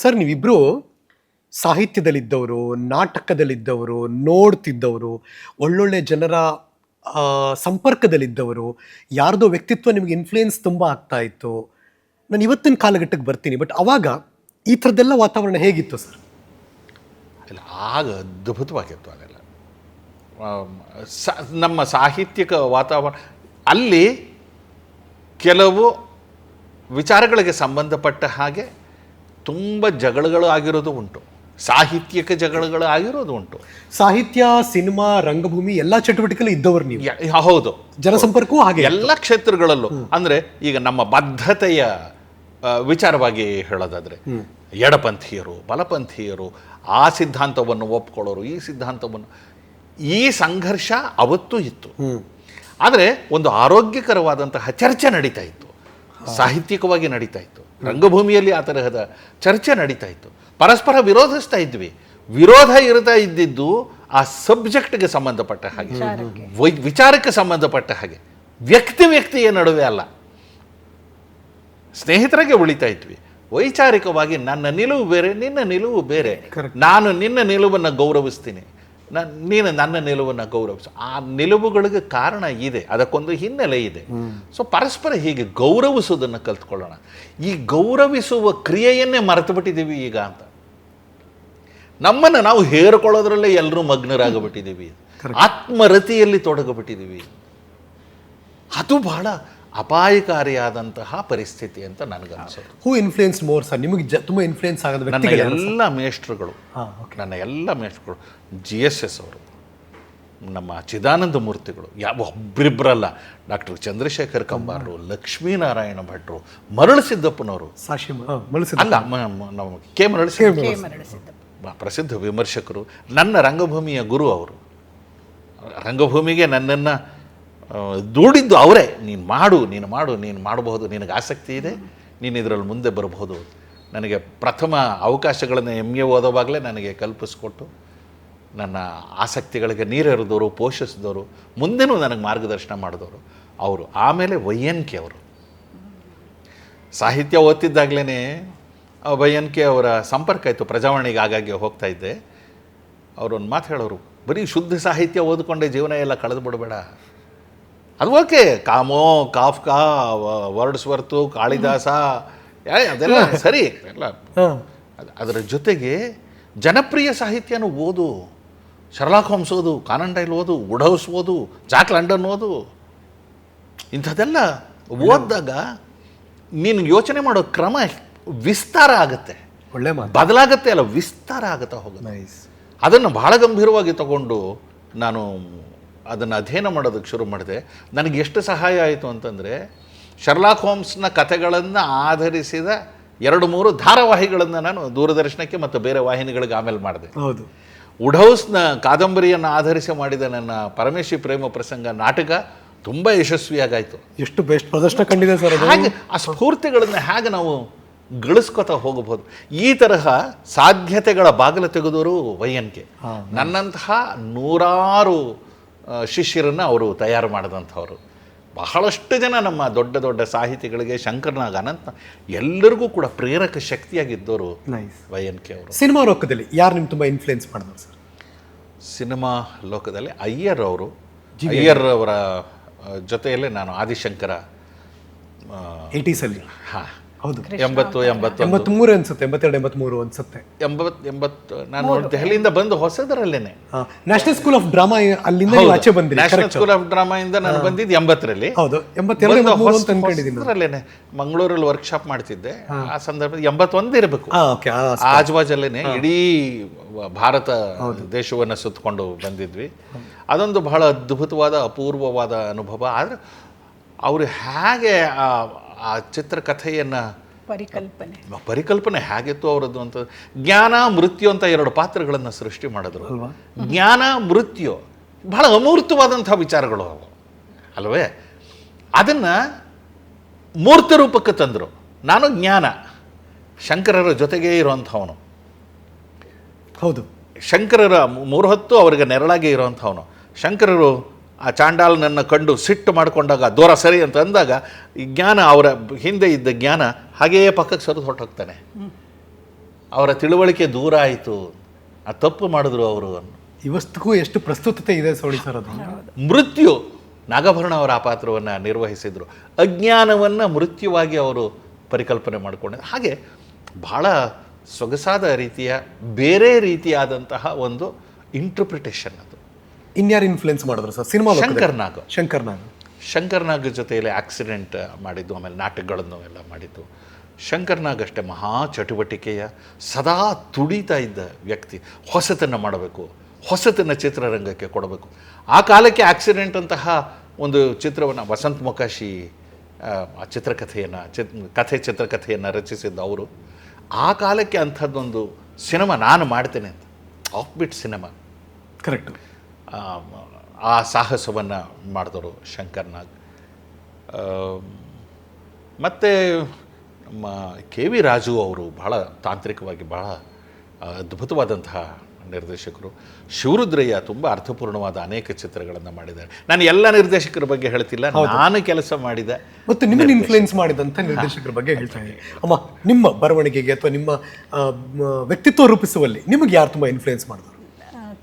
Sir ನೀವಿಬ್ಬರು ಸಾಹಿತ್ಯದಲ್ಲಿದ್ದವರು, ನಾಟಕದಲ್ಲಿದ್ದವರು, ನೋಡ್ತಿದ್ದವರು, ಒಳ್ಳೊಳ್ಳೆ ಜನರ ಸಂಪರ್ಕದಲ್ಲಿದ್ದವರು, ಯಾರ್ದೋ ವ್ಯಕ್ತಿತ್ವ ನಿಮಗೆ ಇನ್ಫ್ಲೂಯೆನ್ಸ್ ತುಂಬ ಆಗ್ತಾ ಇತ್ತು. ನಾನು ಇವತ್ತಿನ ಕಾಲಘಟ್ಟಕ್ಕೆ ಬರ್ತೀನಿ ಬಟ್ ಅವಾಗ ಈ ಥರದ್ದೆಲ್ಲ ವಾತಾವರಣ ಹೇಗಿತ್ತು ಸರ್? ಇಲ್ಲ, ಆಗ ಅದ್ಭುತವಾಗಿತ್ತು ಅದೆಲ್ಲ ನಮ್ಮ ಸಾಹಿತ್ಯಿಕ ವಾತಾವರಣ, ಅಲ್ಲಿ ಕೆಲವು ವಿಚಾರಗಳಿಗೆ ಸಂಬಂಧಪಟ್ಟ ಹಾಗೆ ತುಂಬ ಜಗಳಗಳು ಆಗಿರೋದು ಉಂಟು. ಸಾಹಿತ್ಯಿಕ ಜಗಳಗಳು ಆಗಿರೋದು ಉಂಟು. ಸಾಹಿತ್ಯ ಸಿನಿಮಾ ರಂಗಭೂಮಿ ಎಲ್ಲ ಚಟುವಟಿಕೆಗಳು ಇದ್ದವರು ನೀವು. ಹೌದು. ಜನಸಂಪರ್ಕವೂ ಹಾಗೆ ಎಲ್ಲ ಕ್ಷೇತ್ರಗಳಲ್ಲೂ. ಅಂದ್ರೆ ಈಗ ನಮ್ಮ ಬದ್ಧತೆಯ ವಿಚಾರವಾಗಿ ಹೇಳೋದಾದ್ರೆ ಎಡಪಂಥೀಯರು ಬಲಪಂಥೀಯರು ಆ ಸಿದ್ಧಾಂತವನ್ನು ಒಪ್ಕೊಳ್ಳೋರು ಈ ಸಿದ್ಧಾಂತವನ್ನು ಈ ಸಂಘರ್ಷ ಅವತ್ತೂ ಇತ್ತು. ಆದರೆ ಒಂದು ಆರೋಗ್ಯಕರವಾದಂತಹ ಚರ್ಚೆ ನಡೀತಾ ಇತ್ತು. ಸಾಹಿತ್ಯಿಕವಾಗಿ ನಡೀತಾ ಇತ್ತು. ರಂಗಭೂಮಿಯಲ್ಲಿ ಆ ತರಹದ ಚರ್ಚೆ ನಡೀತಾ ಇತ್ತು. ಪರಸ್ಪರ ವಿರೋಧಿಸ್ತಾ ಇದ್ವಿ. ವಿರೋಧ ಇರ್ತಾ ಇದ್ದಿದ್ದು ಆ ಸಬ್ಜೆಕ್ಟ್ಗೆ ಸಂಬಂಧಪಟ್ಟ ಹಾಗೆ. ವಿಚಾರಕ್ಕೆ. ಸಂಬಂಧಪಟ್ಟ ಹಾಗೆ. ವ್ಯಕ್ತಿ ವ್ಯಕ್ತಿಯ ನಡುವೆ ಅಲ್ಲ. ಸ್ನೇಹಿತರಾಗೆ ಉಳಿತಾ ಇದ್ವಿ. ವೈಚಾರಿಕವಾಗಿ ನನ್ನ ನಿಲುವು ಬೇರೆ ನಿನ್ನ ನಿಲುವು ಬೇರೆ. ನಾನು ನಿನ್ನ ನಿಲುವನ್ನು ಗೌರವಿಸ್ತೀನಿ. ನಾನು ನೀನು ನನ್ನ ನಿಲುವನ್ನು ಗೌರವಿಸು. ಆ ನಿಲುವುಗಳಿಗೆ ಕಾರಣ ಇದೆ. ಅದಕ್ಕೊಂದು ಹಿನ್ನೆಲೆ ಇದೆ. ಸೊ ಪರಸ್ಪರ ಹೀಗೆ ಗೌರವಿಸೋದನ್ನು ಕಲ್ತ್ಕೊಳ್ಳೋಣ. ಈ ಗೌರವಿಸುವ ಕ್ರಿಯೆಯನ್ನೇ ಮರೆತು ಬಿಟ್ಟಿದ್ದೀವಿ ಈಗ ಅಂತ. ನಮ್ಮನ್ನು ನಾವು ಹೇರ್ಕೊಳ್ಳೋದ್ರಲ್ಲೇ ಎಲ್ಲರೂ ಮಗ್ನರಾಗಬಿಟ್ಟಿದ್ದೀವಿ. ಆತ್ಮರತಿಯಲ್ಲಿ ತೊಡಗಬಿಟ್ಟಿದ್ದೀವಿ. ಅದು ಬಹಳ ಅಪಾಯಕಾರಿಯಾದಂತಹ ಪರಿಸ್ಥಿತಿ ಅಂತ ನನಗನ್ಸೋದು ಹೂ. ಇನ್ಫ್ಲೂಯೆನ್ಸ್ ಮೋರ್ ಸರ್ ನಿಮಗೆ ಜ ತುಂಬ ಇನ್ಫ್ಲೂಯೆನ್ಸ್ ಆಗೋದು ನನ್ನ ಎಲ್ಲ ಮೇಷ್ಟ್ರುಗಳು ಹಾ, ನನ್ನ ಎಲ್ಲ ಮೇಷ್ಟ್ರುಗಳು ಜಿ ಎಸ್ ಎಸ್ ಅವರು ನಮ್ಮ ಚಿದಾನಂದ ಮೂರ್ತಿಗಳು ಯಾವ ಒಬ್ಬರಿಬ್ಬರಲ್ಲ ಡಾಕ್ಟರ್ ಚಂದ್ರಶೇಖರ್ ಕಂಬಾರರು ಲಕ್ಷ್ಮೀನಾರಾಯಣ ಭಟ್ರು ಮರಳು ಸಿದ್ದಪ್ಪನವರು. ಅಲ್ಲ ಮ- ಕೆ ಮರಳು ಸಿದ್ದಪ್ಪ. ಪ್ರಸಿದ್ಧ ವಿಮರ್ಶಕರು ನನ್ನ ರಂಗಭೂಮಿಯ ಗುರು ಅವರು. ರಂಗಭೂಮಿಗೆ ನನ್ನನ್ನು ದೂಡಿದ್ದು ಅವರೇ, ನೀನು ಮಾಡು ನೀನು ಮಾಡು, ನೀನು ಮಾಡಬಹುದು, ನಿನಗೆ ಆಸಕ್ತಿ ಇದೆ, ನೀನು ಇದರಲ್ಲಿ ಮುಂದೆ ಬರಬಹುದು. ನನಗೆ ಪ್ರಥಮ ಅವಕಾಶಗಳನ್ನು ಎಂ ಎ ಓದೋವಾಗಲೇ ನನಗೆ ಕಲ್ಪಿಸ್ಕೊಟ್ಟು ನನ್ನ ಆಸಕ್ತಿಗಳಿಗೆ ನೀರೆರೆದವರು ಪೋಷಿಸಿದವರು ಮುಂದೆನೂ ನನಗೆ ಮಾರ್ಗದರ್ಶನ ಮಾಡಿದವರು ಅವರು. ಆಮೇಲೆ ವೈ ಎನ್ ಕೆ ಅವರು. ಸಾಹಿತ್ಯ ಓದ್ತಿದ್ದಾಗಲೇ ವೈ ಎನ್ ಕೆ ಅವರ ಸಂಪರ್ಕ ಇತ್ತು ಪ್ರಜಾವಾಣಿಗೆ ಆಗಾಗ್ಗೆ ಹೋಗ್ತಾ ಇದ್ದೆ. ಅವರೊಂದು ಮಾತು ಹೇಳೋರು, ಬರೀ ಶುದ್ಧ ಸಾಹಿತ್ಯ ಓದಿಕೊಂಡೇ ಜೀವನ ಎಲ್ಲ ಕಳೆದು ಬಿಡಬೇಡ ಅದು okay. Camus Kafka Wordsworth Kalidasa ಅದೆಲ್ಲ ಸರಿ. ಎಲ್ಲ. ಅದರ ಜೊತೆಗೆ ಜನಪ್ರಿಯ ಸಾಹಿತ್ಯನ ಓದು ಶರ್ಲಾಕ್ ಹೋಮ್ಸ್ ಓದು ಕಾನನ್ ಡೈಲ್ ಓದು ವುಡ್ ಹೌಸ್ ಓದು ಜಾಕ್ ಲಂಡನ್ ಓದು. ಇಂಥದ್ದೆಲ್ಲ ಓದಿದಾಗ ನೀನು ಯೋಚನೆ ಮಾಡೋ ಕ್ರಮ ವಿಸ್ತಾರ ಆಗುತ್ತೆ. ಒಳ್ಳೆ ಬದಲಾಗತ್ತೆ ಅಲ್ಲ ವಿಸ್ತಾರ ಆಗುತ್ತಾ ಹೋಗುತ್ತೆ. ನೈಸ್. ಅದನ್ನು ಬಹಳ ಗಂಭೀರವಾಗಿ ತಗೊಂಡು ನಾನು ಅದನ್ನು ಅಧ್ಯಯನ ಮಾಡೋದಕ್ಕೆ ಶುರು ಮಾಡಿದೆ. ನನಗೆ ಎಷ್ಟು ಸಹಾಯ ಆಯಿತು ಅಂತಂದರೆ ಶರ್ಲಾಕ್ ಹೋಮ್ಸ್ನ ಕಥೆಗಳನ್ನು ಆಧರಿಸಿದ ಎರಡು ಮೂರು ಧಾರಾವಾಹಿಗಳನ್ನು ನಾನು ದೂರದರ್ಶನಕ್ಕೆ ಮತ್ತು ಬೇರೆ ವಾಹಿನಿಗಳಿಗೆ ಆಮೇಲೆ ಮಾಡಿದೆ. ಹೌದು. ವುಡ್ಹೌಸ್ನ ಕಾದಂಬರಿಯನ್ನು ಆಧರಿಸಿ ಮಾಡಿದ ನನ್ನ ಪರಮೇಶಿ ಪ್ರೇಮ ಪ್ರಸಂಗ ನಾಟಕ ತುಂಬ ಯಶಸ್ವಿಯಾಗಾಯಿತು. ಎಷ್ಟು ಬೆಸ್ಟ್ ಪ್ರದರ್ಶನ ಕಂಡಿದೆ ಸರ್ ಹಾಗೆ ಆ ಸ್ಫೂರ್ತಿಗಳನ್ನು ಹೇಗೆ ನಾವು ಗಳಿಸ್ಕೊತಾ ಹೋಗಬಹುದು? ಈ ತರಹ ಸಾಧ್ಯತೆಗಳ ಬಾಗಿಲು ತೆಗೆದವರು ವೈಯನ್ಕೆ ನನ್ನಂತಹ ನೂರಾರು ಶಿಷ್ಯರನ್ನು ಅವರು ತಯಾರು ಮಾಡಿದಂಥವ್ರು. ಬಹಳಷ್ಟು ಜನ ನಮ್ಮ ದೊಡ್ಡ ದೊಡ್ಡ ಸಾಹಿತಿಗಳಿಗೆ ಶಂಕರ್ನಾಗ್ ಅನಂತ ಎಲ್ಲರಿಗೂ ಕೂಡ ಪ್ರೇರಕ ಶಕ್ತಿಯಾಗಿದ್ದವರು ಎನ್ ವೈಯನ್ಕೆ ಅವರು. ಸಿನಿಮಾ ಲೋಕದಲ್ಲಿ ಯಾರು ನಿಮ್ಗೆ ತುಂಬ ಇನ್ಫ್ಲೂಯೆನ್ಸ್ ಮಾಡಿದ್ರು ಸರ್? ಸಿನಿಮಾ ಲೋಕದಲ್ಲಿ ಅಯ್ಯರ್ ಅವರು. ಅಯ್ಯರ್ ಅವರ ಜೊತೆಯಲ್ಲೇ ನಾನು ಆದಿಶಂಕರ ಏಯ್ಟೀಸಲ್ಲಿ. ಹಾಂ. ಹೌದು. ಎಂಬತ್ತು ಎಂಬತ್ತೊಂದು. ಎಂಬತ್ಮೂರು ಅನ್ಸುತ್ತೆ ಎಂಬತ್ತೆರಡು ಎಂಬತ್ಮೂರು ಅನ್ಸುತ್ತೆ. ಎಂಬತ್ ಎಂಬತ್ತು ನಾನು ದೆಹಲಿಯಿಂದ ಬಂದು ಹೊಸದರಲ್ಲೇನೆ. ನ್ಯಾಷನಲ್ ಸ್ಕೂಲ್ ಆಫ್ ಡ್ರಾಮಾ ಅಲ್ಲಿಂದ ನೀವು ಆಚೆ ಬಂದಿರಿ ನ್ಯಾಷನಲ್ ಸ್ಕೂಲ್ ಆಫ್ ಡ್ರಾಮಾ ಇಂದ ನಾನು ಬಂದಿದ್ದು ಎಂಬತ್ತರಲ್ಲಿ. ಹೌದು ಎಂಬತ್ತೆರಡು ಅಂತ ಅನ್ಕೊಂಡಿದ್ದೀನಿ. ಹೊಸದರಲ್ಲೇನೆ. ಮಂಗಳೂರಲ್ಲಿ ವರ್ಕ್ಶಾಪ್ ಮಾಡ್ತಿದ್ದೆ. ಆ ಸಂದರ್ಭದಲ್ಲಿ ಎಂಬತ್ತೊಂದು ಇರಬೇಕು. ಆಜ್ವಾಜಲ್ಲೇನೆ ಇಡೀ ಭಾರತ ದೇಶವನ್ನು ಸುತ್ತಕೊಂಡು ಬಂದಿದ್ವಿ. ಅದೊಂದು ಬಹಳ ಅದ್ಭುತವಾದ ಅಪೂರ್ವವಾದ ಅನುಭವ. ಆದರೆ ಅವರು ಹೇಗೆ ಆ- ಚಿತ್ರಕಥೆಯನ್ನು ಪರಿಕಲ್ಪನೆ. ಪರಿಕಲ್ಪನೆ ಹೇಗಿತ್ತು ಅವರದ್ದು ಅಂತ ಜ್ಞಾನ ಮೃತ್ಯು ಅಂತ ಎರಡು ಪಾತ್ರಗಳನ್ನು ಸೃಷ್ಟಿ ಮಾಡಿದ್ರು. ಜ್ಞಾನ ಮೃತ್ಯು ಬಹಳ ಅಮೂರ್ತವಾದಂಥ ವಿಚಾರಗಳು ಅವು. ಅಲ್ವೇ? ಅದನ್ನು ಮೂರ್ತ ರೂಪಕ್ಕೆ ತಂದರು. ನಾನು ಜ್ಞಾನ ಶಂಕರರ ಜೊತೆಗೇ ಇರುವಂಥವನು. ಹೌದು. ಶಂಕರರ ಮೂರು ಹೊತ್ತು ಅವರಿಗೆ ನೆರಳಾಗಿ ಇರುವಂಥವನು. ಶಂಕರರು ಆ ಚಾಂಡಾಲನನ್ನು ಕಂಡು ಸಿಟ್ಟು ಮಾಡಿಕೊಂಡಾಗ ದೂರ ಸರಿ ಅಂತ ಅಂದಾಗ ಈ ಜ್ಞಾನ ಅವರ ಹಿಂದೆ ಇದ್ದ ಜ್ಞಾನ ಹಾಗೆಯೇ ಪಕ್ಕಕ್ಕೆ ಸರಿದು ಹೊರಟೋಗ್ತಾನೆ. ಅವರ ತಿಳುವಳಿಕೆ ದೂರ ಆಯಿತು. ಆ ತಪ್ಪು ಮಾಡಿದ್ರು ಅವರು. ಇವತ್ತಿಗೂ ಎಷ್ಟು ಪ್ರಸ್ತುತತೆ ಇದೆ ಸೋಳಿ ಸರ್ ಅದು? ಮೃತ್ಯು ನಾಗಭರಣ ಅವರ ಆ ಪಾತ್ರವನ್ನು ನಿರ್ವಹಿಸಿದರು. ಅಜ್ಞಾನವನ್ನು ಮೃತ್ಯುವಾಗಿ ಅವರು ಪರಿಕಲ್ಪನೆ ಮಾಡಿಕೊಂಡಿದ್ದು ಹಾಗೆ ಬಹಳ ಸೊಗಸಾದ ರೀತಿಯ ಬೇರೆ ರೀತಿಯಾದಂತಹ ಒಂದು ಇಂಟ್ರಪ್ರಿಟೇಷನ್ ಇನ್ಯಾರು ಇನ್ಫ್ಲುಯೆನ್ಸ್ ಮಾಡಿದ್ರು ಸರ್? ಸಿನಿಮಾ ಶಂಕರ್ ನಾಗ್. ಶಂಕರ್ ನಾಗ್. ಶಂಕರ್ನಾಗ್ ಜೊತೆಯಲ್ಲಿ ಆಕ್ಸಿಡೆಂಟ್ ಮಾಡಿದ್ದು ಆಮೇಲೆ ನಾಟಕಗಳನ್ನು ಎಲ್ಲ ಮಾಡಿದ್ದು. ಶಂಕರ್ನಾಗ್ ಅಷ್ಟೇ ಮಹಾ ಚಟುವಟಿಕೆಯ ಸದಾ ತುಡಿತಾ ಇದ್ದ ವ್ಯಕ್ತಿ. ಹೊಸತನ್ನು ಮಾಡಬೇಕು ಹೊಸತನ್ನು ಚಿತ್ರರಂಗಕ್ಕೆ ಕೊಡಬೇಕು. ಆ ಕಾಲಕ್ಕೆ ಆಕ್ಸಿಡೆಂಟ್ ಅಂತಹ ಒಂದು ಚಿತ್ರವನ್ನು ವಸಂತ್ ಮೊಕಾಶಿ ಚಿತ್ರಕಥೆಯನ್ನು ಚಿತ್ ಕಥೆ ಚಿತ್ರಕಥೆಯನ್ನು ರಚಿಸಿದ್ದು ಅವರು ಆ ಕಾಲಕ್ಕೆ ಅಂಥದ್ದೊಂದು ಸಿನಿಮಾ ನಾನು ಮಾಡ್ತೇನೆ ಅಂತ. Of bit cinema. ಕರೆಕ್ಟ್ ಆ, ಸಾಹಸವನ್ನು ಮಾಡಿದವರು ಶಂಕರ್ನಾಗ್. ಮತ್ತು ನಮ್ಮ ಕೆ ವಿ ರಾಜು ಅವರು ಬಹಳ ತಾಂತ್ರಿಕವಾಗಿ ಬಹಳ ಅದ್ಭುತವಾದಂತಹ ನಿರ್ದೇಶಕರು. ಶಿವರುದ್ರಯ್ಯ ತುಂಬ ಅರ್ಥಪೂರ್ಣವಾದ ಅನೇಕ ಚಿತ್ರಗಳನ್ನು ಮಾಡಿದ್ದಾರೆ. ನಾನು ಎಲ್ಲ ನಿರ್ದೇಶಕರ ಬಗ್ಗೆ ಹೇಳ್ತಿಲ್ಲ ನಾನು ಕೆಲಸ ಮಾಡಿದ ಮತ್ತು ನಿಮ್ಮನ್ನು ಇನ್ಫ್ಲುಯೆನ್ಸ್ ಮಾಡಿದಂಥ ನಿರ್ದೇಶಕರ ಬಗ್ಗೆ ಹೇಳ್ತೀನಿ ಅಮ್ಮ ನಿಮ್ಮ ಬರವಣಿಗೆಗೆ ಅಥವಾ ನಿಮ್ಮ ವ್ಯಕ್ತಿತ್ವ ರೂಪಿಸುವಲ್ಲಿ ನಿಮಗೆ ಯಾರು ತುಂಬ ಇನ್ಫ್ಲುಯೆನ್ಸ್ ಮಾಡಿದ್ರು?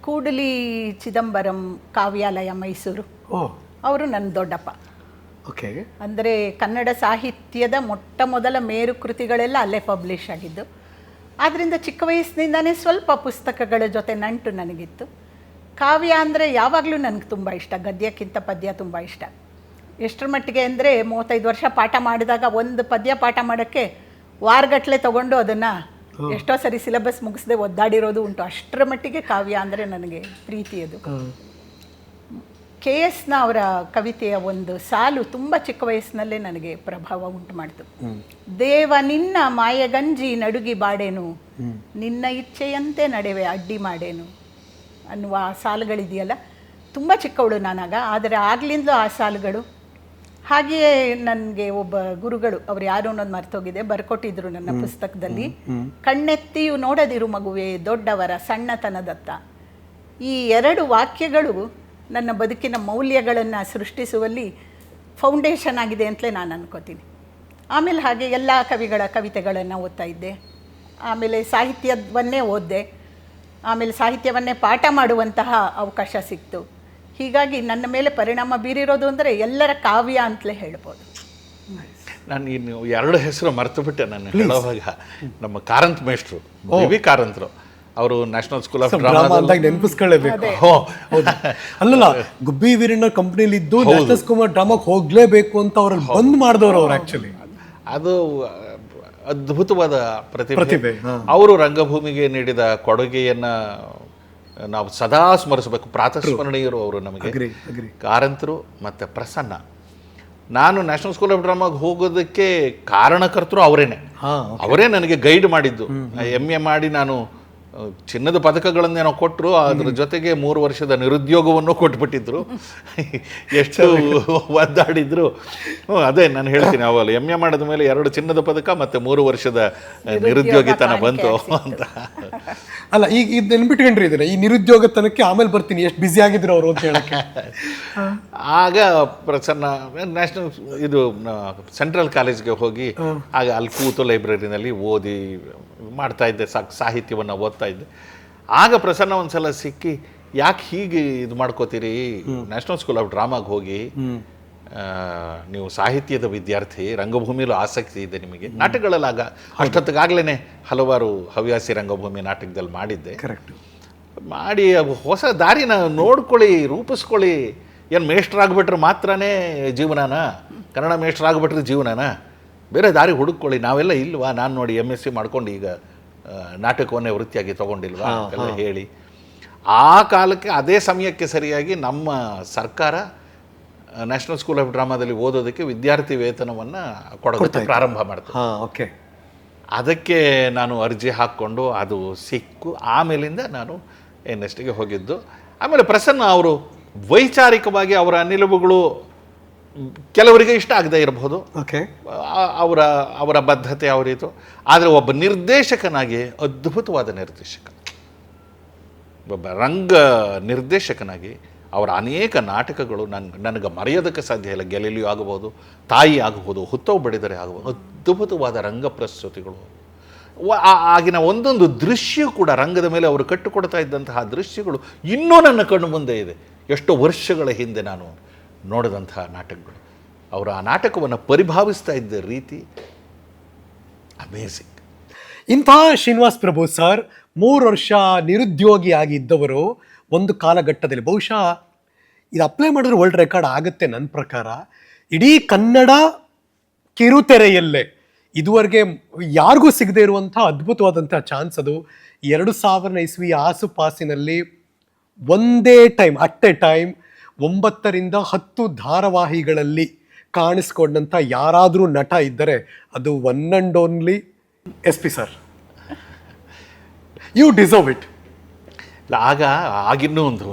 ಕೂಡಲಿ ಚಿದಂಬರಂ ಕಾವ್ಯಾಲಯ ಮೈಸೂರು. ಓ. ಅವರು ನನ್ನ ದೊಡ್ಡಪ್ಪ. ಓಕೆ. ಅಂದರೆ ಕನ್ನಡ ಸಾಹಿತ್ಯದ ಮೊಟ್ಟ ಮೊದಲ ಮೇರು ಕೃತಿಗಳೆಲ್ಲ ಅಲ್ಲೇ ಪಬ್ಲಿಷ್ ಆಗಿದ್ದು. ಆದ್ದರಿಂದ ಚಿಕ್ಕ ವಯಸ್ಸಿನಿಂದನೇ ಸ್ವಲ್ಪ ಪುಸ್ತಕಗಳ ಜೊತೆ ನಂಟು ನನಗಿತ್ತು. ಕಾವ್ಯ ಅಂದರೆ ಯಾವಾಗಲೂ ನನಗೆ ತುಂಬ ಇಷ್ಟ. ಗದ್ಯಕ್ಕಿಂತ ಪದ್ಯ ತುಂಬ ಇಷ್ಟ. ಎಷ್ಟರ ಮಟ್ಟಿಗೆ ಅಂದರೆ ಮೂವತ್ತೈದು ವರ್ಷ ಪಾಠ ಮಾಡಿದಾಗ ಒಂದು ಪದ್ಯ ಪಾಠ ಮಾಡೋಕ್ಕೆ ವಾರಗಟ್ಟಲೆ ತಗೊಂಡು ಅದನ್ನು ಎಷ್ಟೋ ಸರಿ ಸಿಲೆಬಸ್ ಮುಗಿಸದೆ ಒದ್ದಾಡಿರೋದು ಉಂಟು. ಅಷ್ಟರ ಮಟ್ಟಿಗೆ ಕಾವ್ಯ ಅಂದರೆ ನನಗೆ ಪ್ರೀತಿ ಅದು. ಕೆ ಎಸ್ನ ಅವರ ಕವಿತೆಯ ಒಂದು ಸಾಲು ತುಂಬ ಚಿಕ್ಕ ವಯಸ್ಸಿನಲ್ಲೇ ನನಗೆ ಪ್ರಭಾವ ಉಂಟು ಮಾಡಿತು. ದೇವ ನಿನ್ನ ಮಾಯಗಂಜಿ ನಡುಗಿ ಬಾಡೇನು. ನಿನ್ನ ಇಚ್ಛೆಯಂತೆ ನಡೆವೆ ಅಡ್ಡಿ ಮಾಡೇನು. ಅನ್ನುವ ಆ ಸಾಲುಗಳಿದೆಯಲ್ಲ. ತುಂಬ ಚಿಕ್ಕವಳು ನಾನಾಗ. ಆದರೆ ಆಗ್ಲಿಂದಲೂ ಆ ಸಾಲುಗಳು ಹಾಗೆಯೇ ನನಗೆ ಒಬ್ಬ ಗುರುಗಳು ಅವ್ರು ಯಾರು ಅನ್ನೋದು ಮರ್ತೋಗಿದೆ ಬರ್ಕೊಟ್ಟಿದ್ರು ನನ್ನ ಪುಸ್ತಕದಲ್ಲಿ. ಕಣ್ಣೆತ್ತಿಯು ನೋಡದಿರು ಮಗುವೆ ದೊಡ್ಡವರ ಸಣ್ಣತನದತ್ತ. ಈ ಎರಡು ವಾಕ್ಯಗಳು ನನ್ನ ಬದುಕಿನ ಮೌಲ್ಯಗಳನ್ನು ಸೃಷ್ಟಿಸುವಲ್ಲಿ ಫೌಂಡೇಶನ್ ಆಗಿದೆ ಅಂತಲೇ ನಾನು ಅನ್ಕೋತೀನಿ. ಆಮೇಲೆ ಹಾಗೆ ಎಲ್ಲ ಕವಿಗಳ ಕವಿತೆಗಳನ್ನು ಓದ್ತಾ ಇದ್ದೆ. ಆಮೇಲೆ ಸಾಹಿತ್ಯವನ್ನೇ ಓದಿದೆ. ಆಮೇಲೆ ಸಾಹಿತ್ಯವನ್ನೇ ಪಾಠ ಮಾಡುವಂತಹ ಅವಕಾಶ ಸಿಕ್ತು. ಹೀಗಾಗಿ ನನ್ನ ಮೇಲೆ ಪರಿಣಾಮ ಬೀರಿರೋದು ಅಂದರೆ ಎಲ್ಲರ ಕಾವ್ಯ ಅಂತಲೇ ಹೇಳ್ಬೋದು. ನಾನು ಇನ್ನು ಎರಡು ಹೆಸರು ಮರೆತು ಬಿಟ್ಟೆ ನಾನು ಹೇಳೋವಾಗ ನಮ್ಮ ಕಾರಂತ್ ಮೇಷ್ಟ್ರು ಬಿ ಕಾರಂತ್ರು. ಅವರು ನ್ಯಾಷನಲ್ ಸ್ಕೂಲ್ ಆಫ್ ಡ್ರಾಮಾ ನೆನಪಿಸ್ಕೊಳ್ಳೇಬೇಕು. ಹೌದು. ಅಲ್ಲಲ್ಲ ಗುಬ್ಬಿ ವೀರಣ್ಣ ಕಂಪ್ನಿಲಿ ಇದ್ದು ನ್ಯಾಷನಲ್ ಕುಮಾರ್ ಡ್ರಾಮಾಕ್ ಹೋಗ್ಲೇಬೇಕು ಅಂತ ಅವರಲ್ಲಿ ಬಂದ್ ಮಾಡಿದವರು ಅವ್ರು ಆಕ್ಚುಲಿ ಅದು ಅದ್ಭುತವಾದ ಪ್ರತಿಭೆ, ಅವರು ರಂಗಭೂಮಿಗೆ ನೀಡಿದ ಕೊಡುಗೆಯನ್ನ ನಾವು ಸದಾ ಸ್ಮರಿಸಬೇಕು. ಪ್ರಾತಸ್ಮರಣೀಯರು ಅವರು ನಮಗೆ. ಕಾರಂತರು ಮತ್ತು ಪ್ರಸನ್ನ. ನಾನು ನ್ಯಾಷನಲ್ ಸ್ಕೂಲ್ ಆಫ್ ಡ್ರಾಮಾಗೆ ಹೋಗೋದಕ್ಕೆ ಕಾರಣಕರ್ತರು ಅವರೇನೆ. ಅವರೇ ನನಗೆ ಗೈಡ್ ಮಾಡಿದ್ದು. ಎಂ ಎ ಮಾಡಿ ನಾನು ಚಿನ್ನದ ಪದಕಗಳನ್ನೇನೋ ಕೊಟ್ಟರು ಅದ್ರ ಜೊತೆಗೆ ಮೂರು ವರ್ಷದ ನಿರುದ್ಯೋಗವನ್ನು ಕೊಟ್ಬಿಟ್ಟಿದ್ರು. ಎಷ್ಟು ಒದ್ದಾಡಿದ್ರು. ಅದೇ ನಾನು ಹೇಳ್ತೀನಿ ಅವಲ್ಲ ಎಂ ಎ ಮಾಡಿದ ಮೇಲೆ ಎರಡು ಚಿನ್ನದ ಪದಕ ಮತ್ತೆ ಮೂರು ವರ್ಷದ ನಿರುದ್ಯೋಗಿತನ ಬಂತು ಅಂತ. ಅಲ್ಲ ಈಗ ಇದು ನೆನ್ಬಿಟ್ಕೊಂಡ್ರಿ ಇದನ್ನ ಈ ನಿರುದ್ಯೋಗತನಕ್ಕೆ ಆಮೇಲೆ ಬರ್ತೀನಿ ಎಷ್ಟು ಬ್ಯುಸಿ ಆಗಿದ್ರು ಅವರು ಅಂತ ಹೇಳಕ್ಕೆ. ಆಗ ಪ್ರಸನ್ನ ನ್ಯಾಷನಲ್ ಇದು ಸೆಂಟ್ರಲ್ ಕಾಲೇಜ್ಗೆ ಹೋಗಿ ಆಗ ಅಲ್ಲಿ ಕೂತು ಲೈಬ್ರರಿನಲ್ಲಿ ಓದಿ ಮಾಡ್ತಾ ಇದ್ದೆ ಸಾಕ್ ಸಾಹಿತ್ಯವನ್ನು ಓದ್ತಾ ಇದ್ದೆ. ಆಗ ಪ್ರಸನ್ನ ಒಂದ್ಸಲ ಸಿಕ್ಕಿ ಯಾಕೆ ಹೀಗೆ ಇದು ಮಾಡ್ಕೋತೀರಿ? ನ್ಯಾಷನಲ್ ಸ್ಕೂಲ್ ಆಫ್ ಡ್ರಾಮಾಗೆ ಹೋಗಿ ನೀವು ಸಾಹಿತ್ಯದ ವಿದ್ಯಾರ್ಥಿ ರಂಗಭೂಮಿಲೂ ಆಸಕ್ತಿ ಇದೆ ನಿಮಗೆ. ನಾಟಕಗಳಲ್ಲಾಗ ಅಷ್ಟೊತ್ತಿಗಾಗಲೇ ಹಲವಾರು ಹವ್ಯಾಸಿ ರಂಗಭೂಮಿ ನಾಟಕದಲ್ಲಿ ಮಾಡಿದ್ದೆ. ಕರೆಕ್ಟ್ ಮಾಡಿ ಹೊಸ ದಾರಿನ ನೋಡ್ಕೊಳ್ಳಿ ರೂಪಿಸ್ಕೊಳ್ಳಿ. ಏನು ಮೇಷ್ಟ್ರಾಗ್ಬಿಟ್ರೆ ಮಾತ್ರನೇ ಜೀವನನ? ಕನ್ನಡ ಮೇಷ್ಟ್ರಾಗ್ಬಿಟ್ರೆ ಜೀವನನ? ಬೇರೆ ದಾರಿ ಹುಡುಕೊಳ್ಳಿ ನಾವೆಲ್ಲ ಇಲ್ವಾ? ನಾನು ನೋಡಿ ಎಂ ಎಸ್ ಸಿ ಮಾಡ್ಕೊಂಡು ಈಗ ನಾಟಕವನ್ನೇ ವೃತ್ತಿಯಾಗಿ ತಗೊಂಡಿಲ್ವಾ ಅಂತೆಲ್ಲ ಹೇಳಿ. ಆ ಕಾಲಕ್ಕೆ ಅದೇ ಸಮಯಕ್ಕೆ ಸರಿಯಾಗಿ ನಮ್ಮ ಸರ್ಕಾರ ನ್ಯಾಷನಲ್ ಸ್ಕೂಲ್ ಆಫ್ ಡ್ರಾಮಾದಲ್ಲಿ ಓದೋದಕ್ಕೆ ವಿದ್ಯಾರ್ಥಿ ವೇತನವನ್ನು ಕೊಡೋದಕ್ಕೆ ಪ್ರಾರಂಭ ಮಾಡ್ತಾರೆ ಓಕೆ. ಅದಕ್ಕೆ ನಾನು ಅರ್ಜಿ ಹಾಕ್ಕೊಂಡು ಅದು ಸಿಕ್ಕು. ಆಮೇಲಿಂದ ನಾನು ಎನ್ ಎಸ್ ಟಿಗೆ ಹೋಗಿದ್ದು. ಆಮೇಲೆ ಪ್ರಸನ್ನ ಅವರು ವೈಚಾರಿಕವಾಗಿ ಅವರ ನಿಲುವುಗಳು ಕೆಲವರಿಗೆ ಇಷ್ಟ ಆಗದೆ ಇರಬಹುದು. ಓಕೆ ಅವರ ಅವರ ಬದ್ಧತೆ ಅವರಿತು ಆದರೆ ಒಬ್ಬ ನಿರ್ದೇಶಕನಾಗಿ ಅದ್ಭುತವಾದ ನಿರ್ದೇಶಕ. ಒಬ್ಬ ರಂಗ ನಿರ್ದೇಶಕನಾಗಿ ಅವರ ಅನೇಕ ನಾಟಕಗಳು ನನ್ ನನಗೆ ಮರೆಯೋದಕ್ಕೆ ಸಾಧ್ಯ ಇಲ್ಲ. ಗೆಲಲಿಯು ಆಗಬಹುದು ತಾಯಿ ಆಗಬಹುದು ಹುತ್ತವು ಬಡಿದರೆ ಆಗಬಹುದು. ಅದ್ಭುತವಾದ ರಂಗ ಪ್ರಸ್ತುತಿಗಳು. ಆಗಿನ ಒಂದೊಂದು ದೃಶ್ಯ ಕೂಡ ರಂಗದ ಮೇಲೆ ಅವರು ಕಟ್ಟಿಕೊಡ್ತಾ ಇದ್ದಂತಹ ದೃಶ್ಯಗಳು ಇನ್ನೂ ನನ್ನ ಕಣ್ಣು ಮುಂದೆ ಇದೆ. ಎಷ್ಟೋ ವರ್ಷಗಳ ಹಿಂದೆ ನಾನು ನೋಡಿದಂತಹ ನಾಟಕಗಳು. ಅವರು ಆ ನಾಟಕವನ್ನು ಪರಿಭಾವಿಸ್ತಾ ಇದ್ದ ರೀತಿ ಅಮೇಝಿಂಗ್. ಇಂಥ ಶ್ರೀನಿವಾಸ್ ಪ್ರಭು ಸರ್, ಮೂರು ವರ್ಷ ನಿರುದ್ಯೋಗಿಯಾಗಿ ಇದ್ದವರು ಒಂದು ಕಾಲಘಟ್ಟದಲ್ಲಿ. ಬಹುಶಃ ಇದು ಅಪ್ಲೈ ಮಾಡಿದ್ರೆ ವರ್ಲ್ಡ್ ರೆಕಾರ್ಡ್ ಆಗುತ್ತೆ ನನ್ನ ಪ್ರಕಾರ. ಇಡೀ ಕನ್ನಡ ಕಿರುತೆರೆಯಲ್ಲೇ ಇದುವರೆಗೆ ಯಾರಿಗೂ ಸಿಗದೇ ಇರುವಂಥ ಅದ್ಭುತವಾದಂಥ ಚಾನ್ಸ್ ಅದು. ಎರಡು ಸಾವಿರ ಇಸ್ವಿ ಆಸುಪಾಸಿನಲ್ಲಿ ಒಂದೇ ಟೈಮ್ ಅಟ್ ಎ ಟೈಮ್ ಒಂಬತ್ತರಿಂದ ಹತ್ತು ಧಾರಾವಾಹಿಗಳಲ್ಲಿ ಕಾಣಿಸ್ಕೊಂಡಂಥ ಯಾರಾದರೂ ನಟ ಇದ್ದರೆ ಅದು one and only S P sir. You deserve it ಇಲ್ಲ, ಆಗ ಆಗಿನ್ನೂ ಒಂದು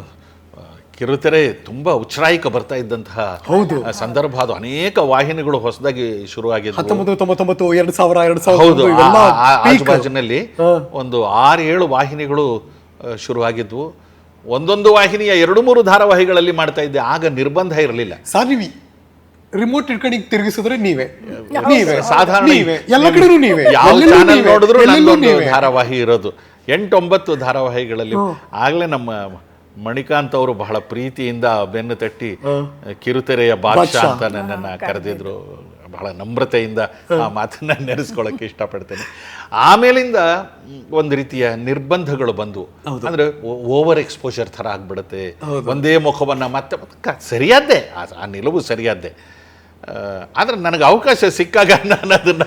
ಕಿರುತೆರೆ ತುಂಬ ಉಚ್ಛ್ರಾಯಿಕ ಬರ್ತಾ ಇದ್ದಂತಹ ಹೌದು. ಸಂದರ್ಭ. ಅದು ಅನೇಕ ವಾಹಿನಿಗಳು ಹೊಸದಾಗಿ ಶುರು ಹತ್ತೊಂಬತ್ತು ತೊಂಬತ್ತೊಂಬತ್ತು ಎರಡು ಸಾವಿರ ಎರಡು ಸಾವಿರ ಹೌದು ಆಜುಬಾಜಿನಲ್ಲಿ ಒಂದು ಆರು ಏಳು ವಾಹಿನಿಗಳು ಶುರು ಶುರುವಾಗಿದ್ವು. ಒಂದೊಂದು ವಾಹಿನಿಯ ಎರಡು ಮೂರು ಧಾರಾವಾಹಿಗಳಲ್ಲಿ ಮಾಡ್ತಾ ಇದ್ದೆ. ಆಗ ನಿರ್ಬಂಧ ಇರಲಿಲ್ಲ. ಸರ್ ನೀವು ರಿಮೋಟ್ ಇಟ್ಕೊಂಡು ತಿರುಗಿಸಿದ್ರೆ ನೀವೇ. ನೀವೇ ಸಾಧಾರಣ ನೀವೇ ಎಲ್ಲ ಕಡೆನೂ ನೀವೇ. ಯಾವ ಚಾನಲ್ ನೋಡಿದ್ರು ನನ್ನೊಂದು. ಧಾರಾವಾಹಿ ಇರೋದು. ಎಂಟೊಂಬತ್ತು ಧಾರಾವಾಹಿಗಳಲ್ಲಿ ಆಗ್ಲೇ ನಮ್ಮ ಮಣಿಕಾಂತ್ ಅವರು ಬಹಳ ಪ್ರೀತಿಯಿಂದ ಬೆನ್ನು ತಟ್ಟಿ ಕಿರುತೆರೆಯ ಬಾದ್ಶಾ. ಅಂತ ನನ್ನನ್ನು ಕರೆದಿದ್ರು. ಬಹಳ ನಮ್ರತೆಯಿಂದ ಆ ಮಾತನ್ನ ನೆನೆಸ್ಕೊಳ್ಳೋಕೆ ಇಷ್ಟಪಡ್ತೇನೆ. ಆಮೇಲಿಂದ ಒಂದು ರೀತಿಯ ನಿರ್ಬಂಧಗಳು ಬಂದವು. ಅಂದ್ರೆ ಓವರ್ ಎಕ್ಸ್ಪೋಜರ್ ಥರ ಆಗ್ಬಿಡುತ್ತೆ. ಒಂದೇ ಮುಖವನ್ನ ಮತ್ತೆ ಸರಿಯಾದ್ದೆ. ಆ- ನಿಲುವು ಸರಿಯಾದ್ದೇ. ಆದ್ರೆ ನನಗೆ ಅವಕಾಶ ಸಿಕ್ಕಾಗ ನಾನು ಅದನ್ನ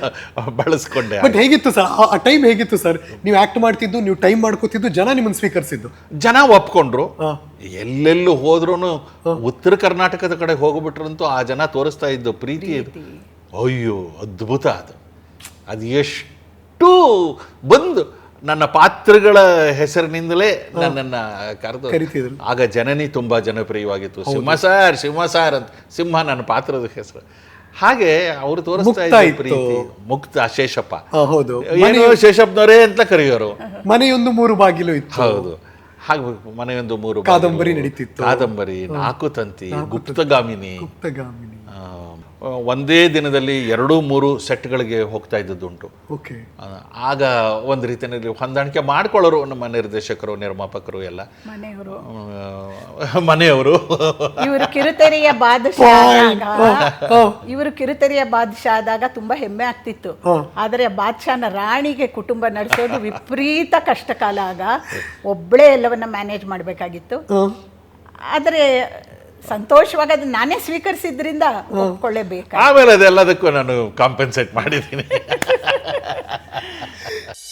ಬಳಸ್ಕೊಂಡೆ ಬಟ್ ಹೇಗಿತ್ತು ಸರ್ ಆ ಟೈಮ್ ಹೇಗಿತ್ತು ಸರ್ ನೀವು ಆಕ್ಟ್ ಮಾಡ್ತಿದ್ದು ನೀವು ಟೈಮ್ ಮಾಡ್ಕೋತಿದ್ದು ಜನ ನಿಮ್ಮನ್ನು ಸ್ವೀಕರಿಸಿದ್ದು? ಜನ ಒಪ್ಕೊಂಡ್ರು. ಎಲ್ಲೆಲ್ಲೂ ಹೋದ್ರೂ ಉತ್ತರ ಕರ್ನಾಟಕದ ಕಡೆ ಹೋಗ್ಬಿಟ್ರಂತೂ ಆ ಜನ ತೋರಿಸ್ತಾ ಇದ್ದು ಪ್ರೀತಿ. ಅಯ್ಯೋ ಅದ್ಭುತ ಅದು. ಅದು ಎಷ್ಟು ಬಂದು ನನ್ನ ಪಾತ್ರಗಳ ಹೆಸರಿನಿಂದಲೇ ನನ್ನನ್ನ ಕರೆದು ಕರಿತಿದ್ರು. ಆಗ ಜನನಿ ತುಂಬಾ ಜನಪ್ರಿಯವಾಗಿತ್ತು. ಸಿಂಹ ಸಾರ್ ಸಿಂಹ ಸಾರ್ ಅಂತ. ಸಿಂಹ ನನ್ನ ಪಾತ್ರದ ಹೆಸರು. ಹಾಗೆ ಅವರು ತೋರಿಸ್ತಾ ಪ್ರೀತಿ. ಮುಕ್ತ ಶೇಷಪ್ಪ. ಹೌದು. ಏನು ಶೇಷಪ್ಪನವರೇ ಅಂತ ಕರೆಯೋರು. ಮನೆಯೊಂದು ಮೂರು ಬಾಗಿಲು ಇತ್ತು. ಹೌದು. ಹಾಗೆ ಮನೆಯೊಂದು ಮೂರು ಕಾದಂಬರಿ ನಡೀತಿತ್ತು. ಕಾದಂಬರಿ ನಾಲ್ಕು ತಂತಿ ಗುಪ್ತಗಾಮಿನಿ. ಗುಪ್ತಗಾಮಿನಿ. ಒಂದೇ ದಿನದಲ್ಲಿ ಎರಡು ಮೂರು ಸೆಟ್ಗಳಿಗೆ ಹೋಗ್ತಾ ಇದ್ದದ್ದುಂಟು. ಓಕೆ. ಆಗ ಒಂದು ರೀತಿಯಲ್ಲಿ ಹೊಂದಾಣಿಕೆ ಮಾಡ್ಕೊಳ್ಳೋರು ನಮ್ಮ ನಿರ್ದೇಶಕರು ನಿರ್ಮಾಪಕರು ಎಲ್ಲ. ಮನೆಯವರು. ಮನೆಯವರು. ಇವರು ಕಿರುತೆರೆಯ ಬಾದಶಾ ಆದಾಗ ಇವರು ಕಿರುತೆರೆಯ ಬಾದಶಾ ಆದಾಗ ತುಂಬಾ ಹೆಮ್ಮೆ ಆಗ್ತಿತ್ತು. ಆದರೆ ಬಾದಶಾನ ರಾಣಿಗೆ ಕುಟುಂಬ ನಡೆಸೋದು ವಿಪರೀತ ಕಷ್ಟ ಕಾಲ ಆಗ ಒಬ್ಬಳೇ ಎಲ್ಲವನ್ನ ಮ್ಯಾನೇಜ್ ಮಾಡಬೇಕಾಗಿತ್ತು. ಆದರೆ ಸಂತೋಷವಾಗಿ ಅದನ್ನ ನಾನೇ ಸ್ವೀಕರಿಸಿದ್ರಿಂದ ಒಪ್ಕೊಳ್ಳೇಬೇಕು ಆಮೇಲೆ ಅದೆಲ್ಲದಕ್ಕೂ ನಾನು ಕಾಂಪೆನ್ಸೇಟ್ ಮಾಡಿದ್ದೀನಿ.